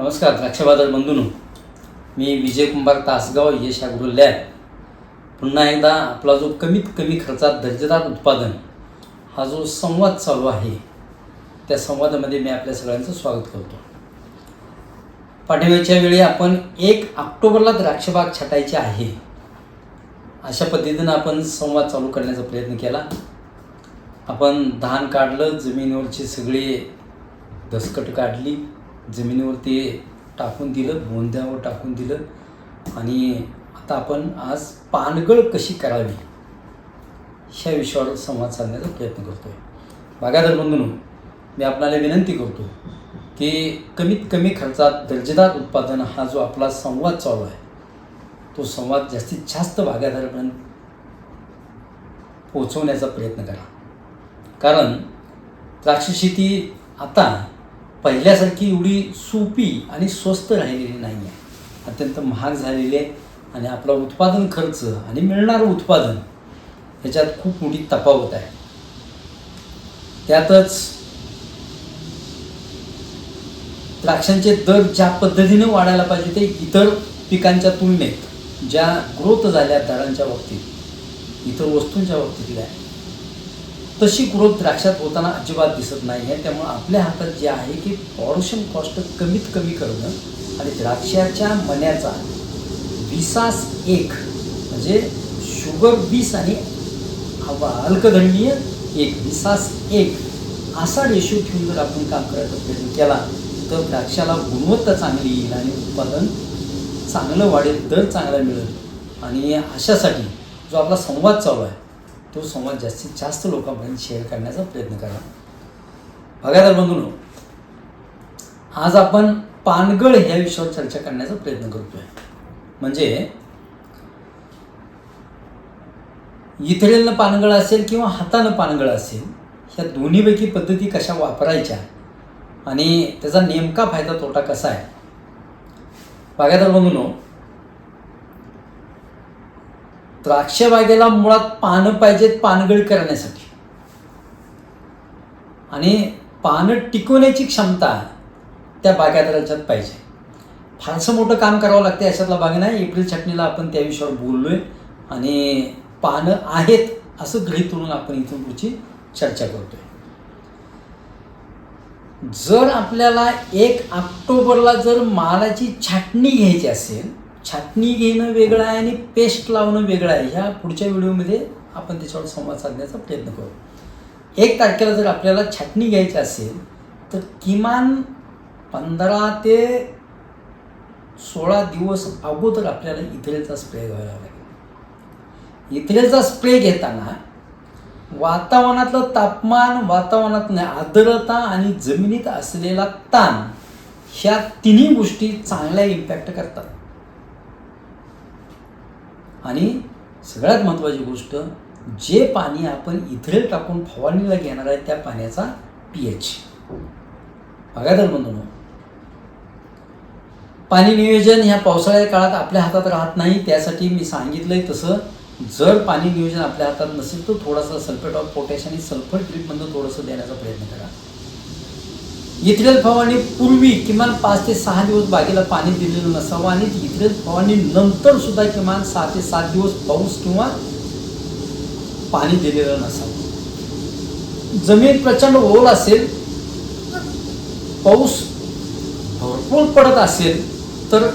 नमस्कार द्राक्षबाजार बंधूनो. मी विजय कुंभार तासगाव यश अग्रो आहे. पुन्हा एकदा आपला जो कमीत कमी खर्चात दर्जेदार उत्पादन हा जो संवाद चालू आहे त्या संवादामध्ये मी आपल्या सगळ्यांचं स्वागत करतो. पाठिंब्याच्या वेळी आपण एक ऑक्टोबरला द्राक्षबाग छाटायची आहे अशा पद्धतीनं आपण संवाद चालू करण्याचा प्रयत्न केला. आपण धान काढलं जमिनीवरची सगळी दसकट काढली जमिनीवर ते टाकून दिलं बोंद्यावर टाकून दिलं. आणि आता आपण आज पानगळ कशी करावी ह्या विषयावर संवाद साधण्याचा प्रयत्न करतो आहे बागायदार बंधून मी आपल्याला विनंती करतो की कमीत कमी खर्चात दर्जेदार उत्पादन हा जो आपला संवाद चालू आहे तो संवाद जास्तीत जास्त बागायदारापर्यंत पोचवण्याचा प्रयत्न करा. कारण द्राक्ष शेती आता पहिल्यासारखी एवढी सोपी आणि स्वस्त राहिलेली नाही आहे अत्यंत महाग झालेली आहे आणि आपला उत्पादन खर्च आणि मिळणारं उत्पादन ह्याच्यात खूप मोठी तफावत आहे. त्यातच द्राक्षांचे दर ज्या पद्धतीने वाढायला पाहिजे ते इतर पिकांच्या तुलनेत ज्या ग्रोथ झाल्या दरांच्या बाबतीत इतर वस्तूंच्या बाबतीतल्या तशी ग्रोथ द्राक्षात होताना अजिबात दिसत नाही आहे. त्यामुळं आपल्या हातात जे आहे की प्रॉडक्शन कॉस्ट कमीत कमी करणं आणि द्राक्षाच्या मण्याचा विसास एक म्हणजे शुगर बीस आणि अव- अल्कधर्मीय एक विसास एक असा रेशो ठेवून जर आपण काम करायचा प्रयत्न केला तर द्राक्षाला गुणवत्ता चांगली येईल आणि उत्पादन चांगलं वाढेल दर चांगला मिळेल. आणि अशासाठी जो आपला संवाद चालू आहे तो संवाद जास्तीत जास्त लोकांपर्यंत शेअर करण्याचा प्रयत्न करा. बघायला बंधून आज आपण पानगळ ह्या विषयावर चर्चा करण्याचा प्रयत्न करतोय. म्हणजे इथरेलनं पानगळ असेल किंवा हातानं पानगळ असेल ह्या दोन्हीपैकी पद्धती कशा वापरायच्या आणि त्याचा नेमका फायदा तोटा कसा आहे? बागायदार बंधूनो द्राक्ष बागेला मुळात पानं पाहिजेत पानगळी करण्यासाठी. आणि पानं टिकवण्याची क्षमता त्या बागायतदाराच्यात पाहिजे. फारसं मोठं काम करावं लागतं याच्यातला भाग नाही. एप्रिल छटणीला आपण त्या विषयावर बोललोय. आणि पानं आहेत असं गृहीत धरून आपण इथून पुढची चर्चा करतोय. जर आपल्याला एक ऑक्टोबरला जर मालाची छाटणी घ्यायची असेल छाटणी घेणं वेगळं आहे आणि पेस्ट लावणं वेगळं आहे. ह्या पुढच्या व्हिडिओमध्ये आपण त्याच्यावर संवाद साधण्याचा प्रयत्न करू. एक तारखेला जर आपल्याला छाटणी घ्यायची असेल तर किमान पंधरा ते सोळा दिवस अगोदर आपल्याला इथलेचा स्प्रे घ्यावा लागेल. इथलेचा स्प्रे घेताना वातावरणातलं तापमान वातावरणात आर्द्रता आणि जमिनीत असलेला ताण ह्या तिन्ही गोष्टी चांगल्या इम्पॅक्ट करतात. आणि सगळ्यात महत्त्वाची गोष्ट जे पाणी आपण इथरेल टाकून फवारणीला घेणार आहे त्या पाण्याचा पी एच तर बंधून पाणी नियोजन ह्या पावसाळ्या काळात आपल्या हातात राहत नाही त्यासाठी मी सांगितलंय तसं. जर पाणी नियोजन आपल्या हातात नसेल तर थोडासा सल्फेट ऑफ पोटॅश आणि सल्फर ट्रीटमधून थोडंसं देण्याचा प्रयत्न करा. इथरेल फवारणी पूर्वी किमान पाच ते सहा दिवस बागेला पाणी दिलेलं नसावं आणि इथरेल फवारणी नंतर सुद्धा किमान सहा ते सात दिवस पाऊस किंवा पाणी दिलेलं नसावं. जमीन प्रचंड ओल असेल पाऊस भरपूर पडत असेल तर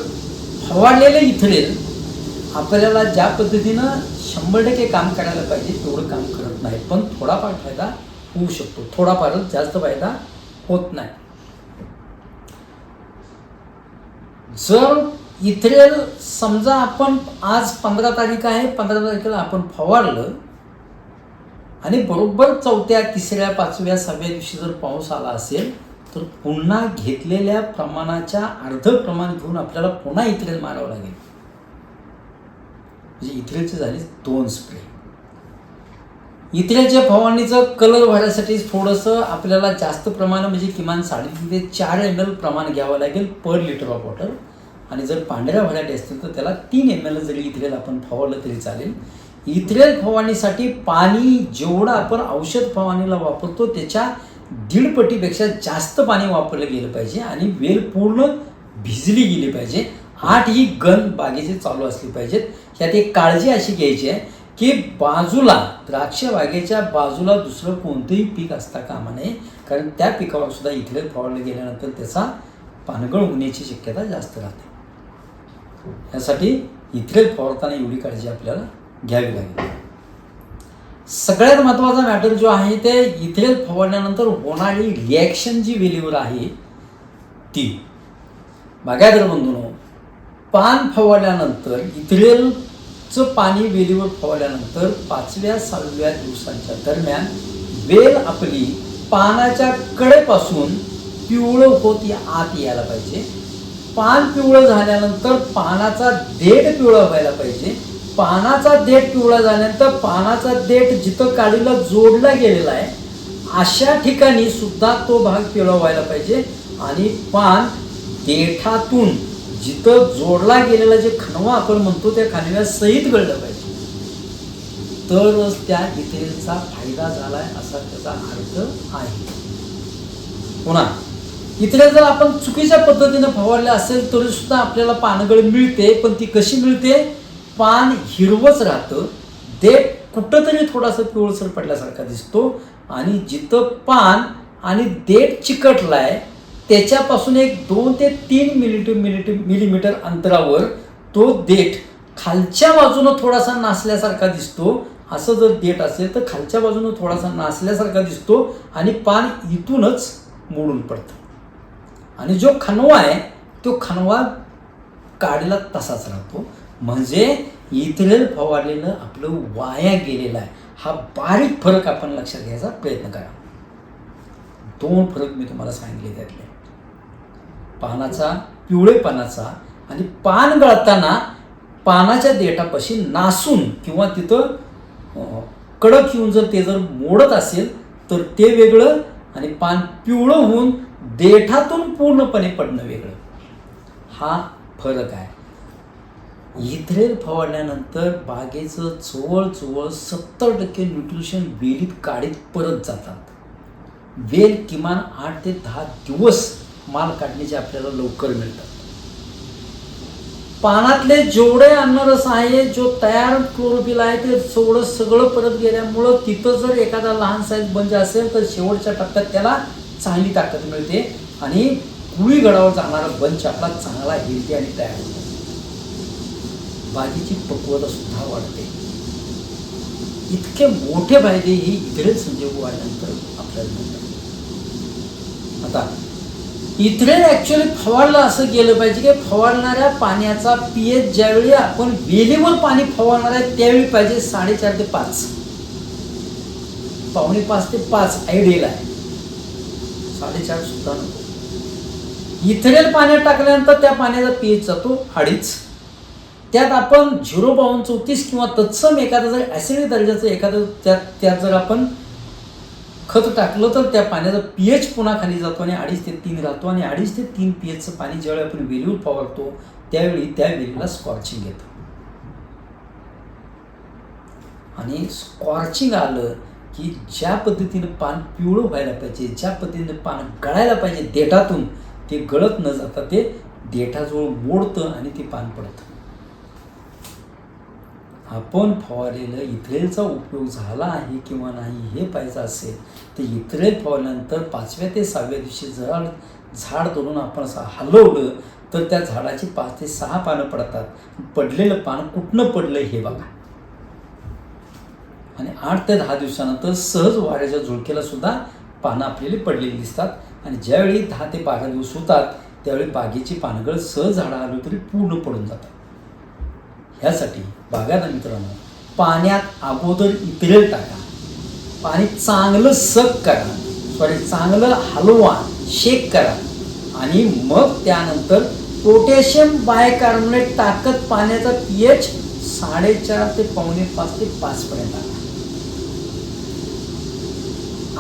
फवारलेलं इथले आपल्याला ज्या पद्धतीनं शंभर टक्के काम करायला पाहिजे तेवढं काम करत नाही. पण थोडाफार फायदा होऊ शकतो. थोडाफारच जास्त फायदा होत नाही. जर इथेल समजा आपण आज पंधरा तारीख आहे पंधरा तारखेला आपण फवारलं आणि बरोबर चौथ्या तिसऱ्या पाचव्या सहाव्या दिवशी जर पाऊस आला असेल तर पुन्हा घेतलेल्या प्रमाणाच्या अर्ध प्रमाण घेऊन आपल्याला पुन्हा इथेल मारावं लागेल. म्हणजे इथेलचे झाले दोन स्प्रे इथल्याच्या फवारणीचं कलर वाढण्यासाठी थोडंसं आपल्याला जास्त प्रमाण म्हणजे किमान साडेतीन ते चार एम एल प्रमाण घ्यावं लागेल पर लिटर ऑफ वॉटर आणि जर पांढऱ्या व्हरायटी असतील तर त्याला तीन एम एल जरी इथेल आपण फवारलं तरी चालेल. इथेल फवारणीसाठी पाणी जेवढं आपण औषध फवारणीला वापरतो त्याच्या दीड पटीपेक्षा जास्त पाणी वापरलं गेलं पाहिजे आणि वेल पूर्ण भिजली गेली पाहिजे. आठ ही गण बागेचे चालू असली पाहिजेत. यात एक काळजी अशी घ्यायची आहे की बाजूला द्राक्ष बागेच्या बाजूला दुसरं कोणतंही पीक असता कामा नये. कारण त्या पिकावर सुद्धा इथले फवारले गेल्यानंतर त्याचा पानगळ होण्याची शक्यता जास्त राहते. यासाठी इथले फवारताना एवढी काळजी आपल्याला घ्यावी लागेल. सगळ्यात महत्त्वाचा मॅटर जो आहे ते इथे फवारल्यानंतर होणारी रिॲक्शन जी वेलीवर आहे ती. बागायतर बंधून पान फवारल्यानंतर चं पाणी वेलीवर फवारल्यानंतर पाचव्या सहाव्या दिवसांच्या दरम्यान वेल आपली पानाच्या कडेपासून पिवळं होत या आत यायला पाहिजे. पान पिवळं झाल्यानंतर पानाचा देठ पिवळा व्हायला पाहिजे. पानाचा देठ पिवळा झाल्यानंतर पानाचा देठ जिथं काडीला जोडला गेलेला आहे अशा ठिकाणी सुद्धा तो भाग पिवळा व्हायला पाहिजे. आणि पान देठातून जिथं जोडला गेलेला जे खणवा आपण म्हणतो त्या खणव्या सहित गळलं पाहिजे. तरच त्या इथेचा फायदा झालाय असा त्याचा अर्थ आहे. पुन्हा इथल्या जर आपण चुकीच्या पद्धतीने फवारले असेल तरी सुद्धा आपल्याला पानगळ मिळते पण ती कशी मिळते? पान हिरवच राहतं. देठ कुठंतरी थोडासा पिवळसर पडल्यासारखा दिसतो. आणि जिथं पान आणि देठ चिकटलाय त्याच्यापासून एक दोन ते तीन मिलिट मिलिट मिलीमीटर अंतरावर तो देठ खालच्या बाजूनं थोडासा नासल्यासारखा दिसतो. असं जर देठ असेल तर खालच्या बाजूनं थोडासा नासल्यासारखा दिसतो आणि पान इथूनच मोडून पडतं. आणि जो खणवा आहे तो खणवा काढला तसाच राहतो. म्हणजे इथरेल फवारलेलं आपलं वाया गेलेलं आहे. हा बारीक फरक आपण लक्षात घ्यायचा प्रयत्न करा. दोन फरक मी तुम्हाला सांगितले त्यातले. पानाचा पिवळेपणाचा आणि पान गळताना पानाच्या देठापाशी नासून किंवा तिथं कडक येऊन जर ते जर मोडत असेल तर ते वेगळं आणि पान पिवळं होऊन देठातून पूर्णपणे पडणं वेगळं. हा फरक आहे. इथ्रेल फवारल्यानंतर बागेचं चोवळ चोवळ सत्तर टक्के न्यूट्रिशन वेलीत काढीत परत जातात. वेल किमान आठ ते दहा दिवस माल काढण्याचे आपल्याला लवकर मिळतात. पानातले जेवढे अन्नरस आहे जो तयार क्लोरोफिल आहे ते सोडं सगळं परत गेल्यामुळं तिथं जर एखादा लहान साईज बंज असेल तर शेवटच्या टप्प्यात त्याला चांगली ताकद मिळते आणि कुळी गडावर जाणारा बंच आपला चांगला हेल्दी आणि तयार होतो. बागेची पक्वता सुद्धा वाढते. इतके मोठे फायदे ही इकडेच संजीव वाढल्यानंतर आपल्याला मिळतात. आता इथले ॲक्च्युली फवारलं असं गेलं पाहिजे की फवारणाऱ्या पाण्याचा पीएच ज्यावेळी आपण वेलीवर पाणी फवारणार आहे त्यावेळी पाहिजे साडेचार ते पाच. पावणे पाच ते पाच आयडियल आहे. साडेचार सुद्धा नको. इथरेल पाण्यात टाकल्यानंतर त्या पाण्याचा पीएच जातो अडीच. त्यात आपण झिरो बावन्न चौतीस किंवा तत्सम एखादं जर ॲसिडिक दर्जाचं एखादं त्यात त्यात जर आपण खत टाकलं तर त्या पाण्याचा पीएच पुन्हा खाली जातो आणि अडीच ते तीन राहतो आणि अडीच ते तीन पीएचचं पाणी ज्यावेळी आपण वेलीवर फवारतो त्यावेळी त्या वेलीला स्कॉर्चिंग येतं. आणि स्कॉर्चिंग आलं की ज्या पद्धतीनं पान पिवळं व्हायला पाहिजे ज्या पद्धतीनं पान गळायला पाहिजे देठातून ते गळत न जाता ते देठाजवळ मोडतं आणि ते पान पडतं. आपण फवारलेलं इथ्रेलचा उपयोग झाला आहे किंवा नाही हे पाहायचं असेल तर इथ्रेल फवारल्यानंतर पाचव्या ते सहाव्या दिवशी जर झाड तोडून आपण असं हलवलं तर त्या झाडाची पाच ते सहा पानं पडतात. पडलेलं पान कुठनं पडलं हे बघा. आणि आठ ते दहा दिवसानंतर सहज वाऱ्याच्या झुळकेला सुद्धा पानं आपल्याला पडलेली दिसतात. आणि ज्यावेळी दहा ते बारा दिवस होतात त्यावेळी बागेची पानगळ सहज झाडं आली तरी पूर्ण पडून जातात. यासाठी बागायला मित्रांनो पाण्यात अगोदर इतरेल टाका. पाणी चांगलं सक करा. सॉरी चांगलं हलवा शेक करा. आणि मग त्यानंतर पोटॅशियम बायकार्बोनेट टाकत पाण्याचा पीएच साडेचार ते पावणे पाच ते पाच पर्यंत आला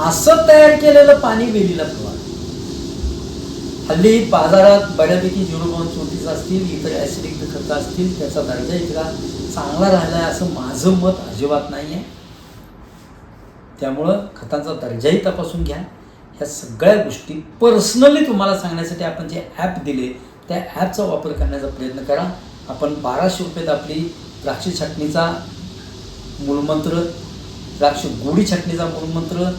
असं तयार केलेलं पाणी वेलीला फवारा हल्ली बाजारात बऱ्यापैकी झिरो पॉईंट असतील इतर ॲसिडिक खतं असतील त्याचा दर्जा इतका चांगला राहिला आहे असं माझं मत अजिबात नाही आहे त्यामुळं खतांचा दर्जाही तपासून घ्या. ह्या सगळ्या गोष्टी पर्सनली तुम्हाला सांगण्यासाठी आपण जे ॲप दिले त्या ॲपचा वापर करण्याचा प्रयत्न करा. आपण बाराशे रुपयात आपली द्राक्ष छाटणीचा मूलमंत्र द्राक्ष गोडी छाटणीचा मूलमंत्र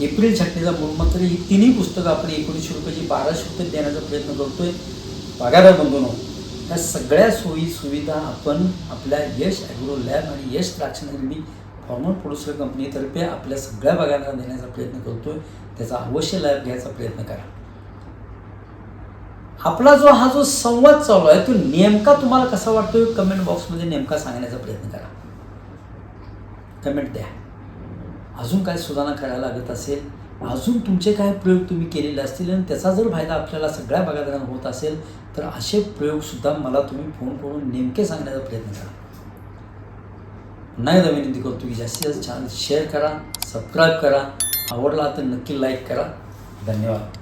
एप्रिल छाटणीचा मूलमंत्र ही तिन्ही पुस्तकं आपण एकोणीसशे रुपयाची बाराशे रुपये देण्याचा प्रयत्न करतोय. पगारदार बंधूनो ह्या सगळ्या सोयी सुविधा आपण आपल्या यश ॲग्रो लॅब आणि यश द्राक्ष निर्मी फॉर्मल प्रोड्युसर कंपनीतर्फे आपल्या सगळ्या भागांना देण्याचा प्रयत्न करतोय. त्याचा अवश्य लाभ घ्यायचा प्रयत्न करा. आपला जो हा जो संवाद चालू आहे तो नेमका तुम्हाला कसा वाटतोय? कमेंट बॉक्समध्ये नेमका सांगण्याचा प्रयत्न करा. कमेंट द्या. अजून काय सुधारणा करायला लागत असेल? अजून तुमचे काय प्रयोग तुम्ही केलेले असतील आणि त्याचा जर फायदा आपल्याला सगळ्या भागात होत असेल तर असे प्रयोगसुद्धा मला तुम्ही फोन करून नेमके सांगण्याचा प्रयत्न करा. नाही विनंती करतो की जास्तीत जास्त चॅनल शेअर करा सबस्क्राईब करा आवडला तर नक्की लाईक करा. धन्यवाद.